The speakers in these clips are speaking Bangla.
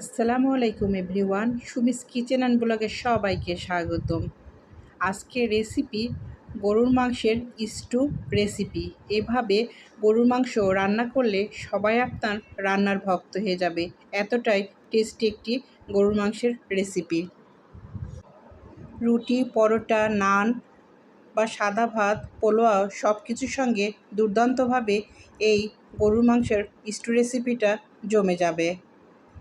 আসসালামু আলাইকুম এভরিওয়ান, সুমিস কিচেন অ্যান্ড ব্লগে সবাইকে স্বাগতম। আজকে রেসিপি গরুর মাংসের স্টু রেসিপি। এভাবে গরুর মাংস রান্না করলে সবাই আপনার রান্নার ভক্ত হয়ে যাবে। এতটাই টেস্টি একটি গরুর মাংসের রেসিপি। রুটি, পরোটা, নান বা সাদা ভাত পোলোয়া সব কিছুর সঙ্গে দুর্দান্তভাবে এই গরুর মাংসের স্টু রেসিপিটা জমে যাবে।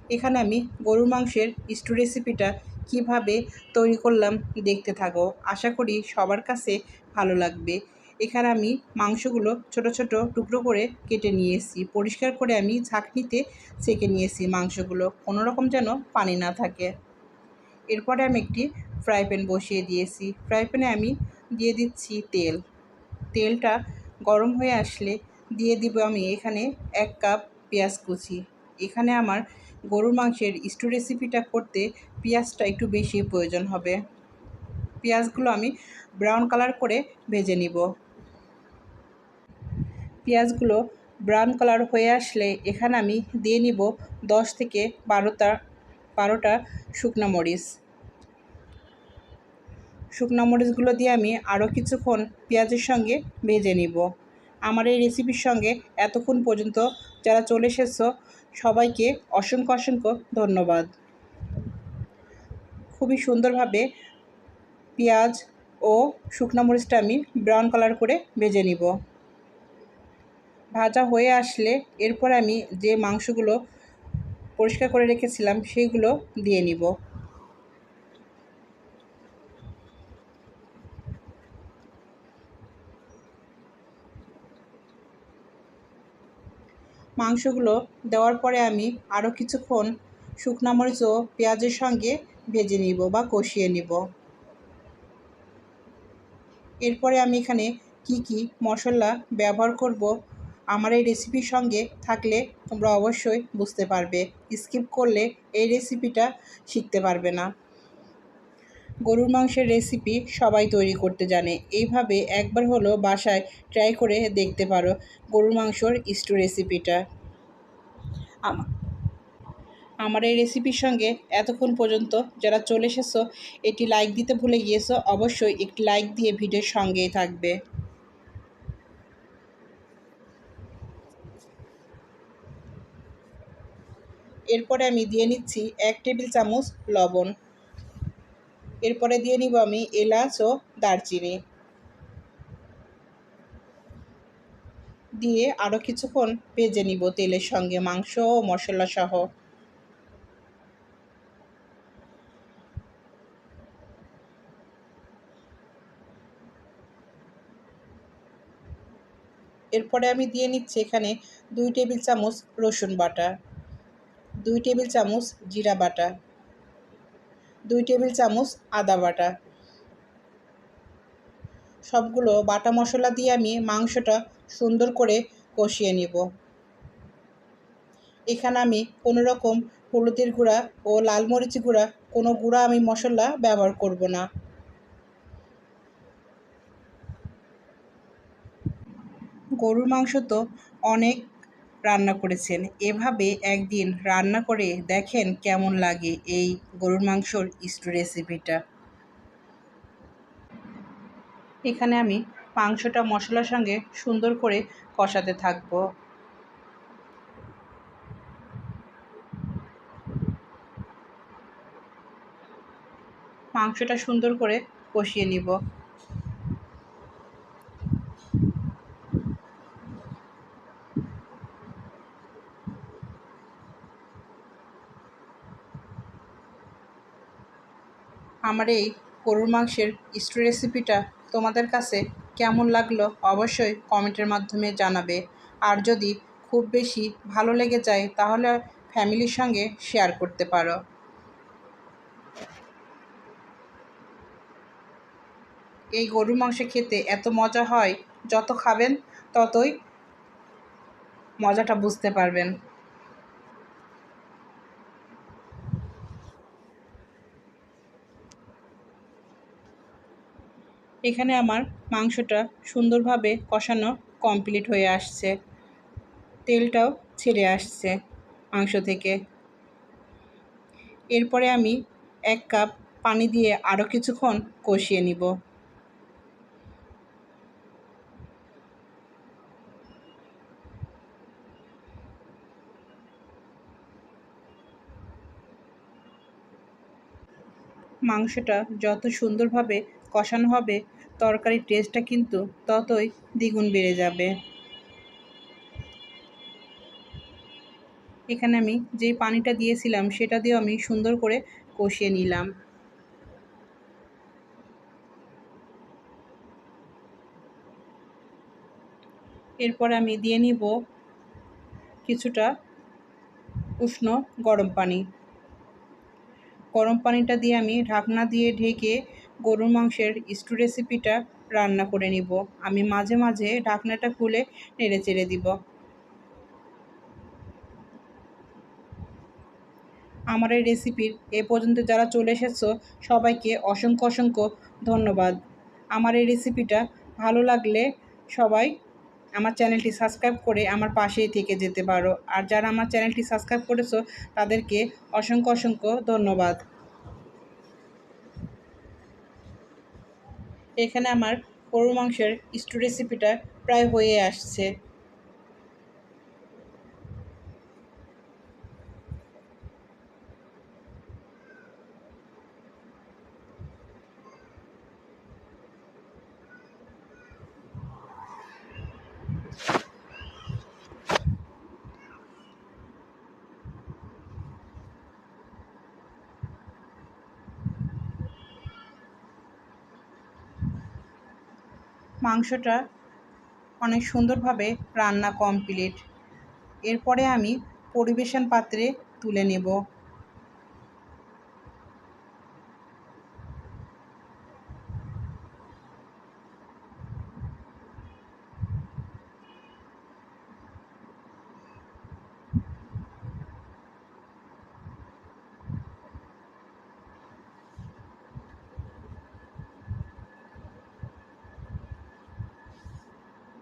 এখানে আমি গরুর মাংসের স্টু রেসিপিটা কীভাবে তৈরি করলাম দেখতে থাকো। আশা করি সবার কাছে ভালো লাগবে। এখানে আমি মাংসগুলো ছোট ছোট টুকরো করে কেটে নিয়েছি। পরিষ্কার করে আমি ছাঁকনিতে সেঁকে নিয়েছি মাংসগুলো, কোনো রকম যেন পানি না থাকে। এরপরে আমি একটি ফ্রাই প্যান বসিয়ে দিয়েছি। ফ্রাই প্যানে আমি দিয়ে দিচ্ছি তেল। তেলটা গরম হয়ে আসলে দিয়ে দিব আমি এখানে এক কাপ পেঁয়াজ কুচি। এখানে আমার গরুর মাংসের স্টু রেসিপিটা করতে পেঁয়াজটা একটু বেশি প্রয়োজন হবে। পেঁয়াজগুলো আমি ব্রাউন কালার করে ভেজে নিব। পেঁয়াজগুলো ব্রাউন কালার হয়ে আসলে এখানে আমি দিয়ে নিব দশ থেকে বারোটা বারোটা শুকনো মরিচ। শুকনো মরিচগুলো দিয়ে আমি আরও কিছুক্ষণ পেঁয়াজের সঙ্গে ভেজে নিব। আমার এই রেসিপির সঙ্গে এতক্ষণ পর্যন্ত যারা চলে এসেছ সবাইকে অসংখ্য অসংখ্য ধন্যবাদ। খুবই সুন্দরভাবে পেঁয়াজ ও শুকনো মরিচটা আমি ব্রাউন কালার করে ভেজে নিব। ভাজা হয়ে আসলে এরপর আমি যে মাংসগুলো পরিষ্কার করে রেখেছিলাম, সেইগুলো দিয়ে নিব। মাংসগুলো দেওয়ার পরে আমি আরও কিছুক্ষণ শুকনো মরিচ ও পেঁয়াজের সঙ্গে ভেজে নিব বা কষিয়ে নিব। এরপরে আমি এখানে কি কি মশলা ব্যবহার করব আমার এই রেসিপির সঙ্গে থাকলে তোমরা অবশ্যই বুঝতে পারবে। স্কিপ করলে এই রেসিপিটা শিখতে পারবে না। গরুর মাংসের রেসিপি সবাই তৈরি করতে জানে। এইভাবে একবার হলো বাসায় ট্রাই করে দেখতে পারো গরুর মাংসর স্টু রেসিপিটা আমার এই রেসিপির সঙ্গে এতক্ষণ পর্যন্ত যারা চলে এসেছ, এটি লাইক দিতে ভুলে গিয়েছো, অবশ্যই একটি লাইক দিয়ে ভিডিওর সঙ্গেই থাকবে। এরপরে আমি দিয়ে নিচ্ছি এক টেবিল চামচ লবণ। এরপরে দিয়ে নিব আমি এলাচ ও দারচিনি। দিয়ে আরও কিছুক্ষণ ভেজে নিব তেলের সঙ্গে মাংস ও মশলা সহ। এরপরে আমি দিয়ে নিচ্ছি এখানে দুই টেবিল চামচ রসুন বাটা, দুই টেবিল চামচ জিরা বাটা। দুই টেবিল চামচ আদা বাটা। সবগুলো বাটা মশলা দিয়ে আমি মাংসটা সুন্দর করে কষিয়ে নিব। এখানে আমি কোনো রকম হলুদের গুঁড়া ও লাল মরিচ গুঁড়া, কোনো গুঁড়া আমি মশলা ব্যবহার করব না। গরুর মাংস তো অনেক রান্না করেছেন। এভাবে একদিন রান্না করে দেখেন কেমন লাগে এই গরুর মাংসর স্টু রেসিপিটা। এখানে আমি মাংসটা মশলার সঙ্গে সুন্দর করে কষাতে থাকব। মাংসটা সুন্দর করে কষিয়ে নিব। আমার এই গরুর মাংসের স্টু রেসিপিটা তোমাদের কাছে কেমন লাগল অবশ্যই কমেন্টের মাধ্যমে জানাবে। আর যদি খুব বেশি ভালো লেগে যায়, তাহলে ফ্যামিলির সঙ্গে শেয়ার করতে পারো। এই গরুর মাংস খেতে এত মজা হয়, যত খাবেন ততই মজাটা বুঝতে পারবেন। এখানে আমার মাংসটা সুন্দরভাবে কষানো কমপ্লিট হয়ে আসছে। তেলটাও ছেড়ে আসছে মাংস থেকে। এরপরে আমি এক কাপ পানি দিয়ে আরও কিছুক্ষণ কষিয়ে নিব। মাংসটা যত সুন্দরভাবে কষানো হবে তরকারির টেস্টটা কিন্তু ততই দ্বিগুণ বেড়ে যাবে। এখানে আমি যেই পানিটা দিয়েছিলাম, সেটা দিয়ে আমি সুন্দর করে কষিয়ে নিলাম। এরপর আমি দিয়ে নিব কিছুটা উষ্ণ গরম পানি। গরম পানিটা দিয়ে আমি ঢাকনা দিয়ে ঢেকে গরুর মাংসের স্টু রেসিপিটা রান্না করে নিব। আমি মাঝে মাঝে ঢাকনাটা খুলে নেড়ে চেড়ে দিব। আমার এই রেসিপির এ পর্যন্ত যারা চলে এসেছ, সবাইকে অসংখ্য অসংখ্য ধন্যবাদ। আমার এই রেসিপিটা ভালো লাগলে সবাই আমার চ্যানেলটি সাবস্ক্রাইব করে আমার পাশেই থেকে যেতে পারো। আর যারা আমার চ্যানেলটি সাবস্ক্রাইব করেছ, তাদেরকে অসংখ্য অসংখ্য ধন্যবাদ। এখানে আমার গরুর মাংসের স্টু রেসিপিটা প্রায় হয়ে আসছে। মাংসটা অনেক সুন্দরভাবে রান্না কমপ্লিট এরপরে আমি পরিবেশন পাত্রে তুলে নেব।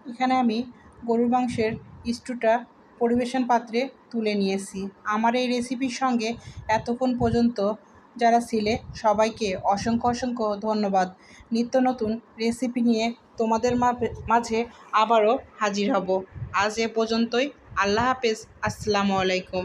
এখানে আমি গরুর মাংসের স্টুটা পরিবেশন পাত্রে তুলে নিয়েছি। আমার এই রেসিপির সঙ্গে এতক্ষণ পর্যন্ত যারা ছিলে, সবাইকে অসংখ্য অসংখ্য ধন্যবাদ। নিত্য নতুন রেসিপি নিয়ে তোমাদের মাঝে আবারও হাজির হব। আজ এ পর্যন্তই। আল্লাহ হাফেজ। আসসালামু আলাইকুম।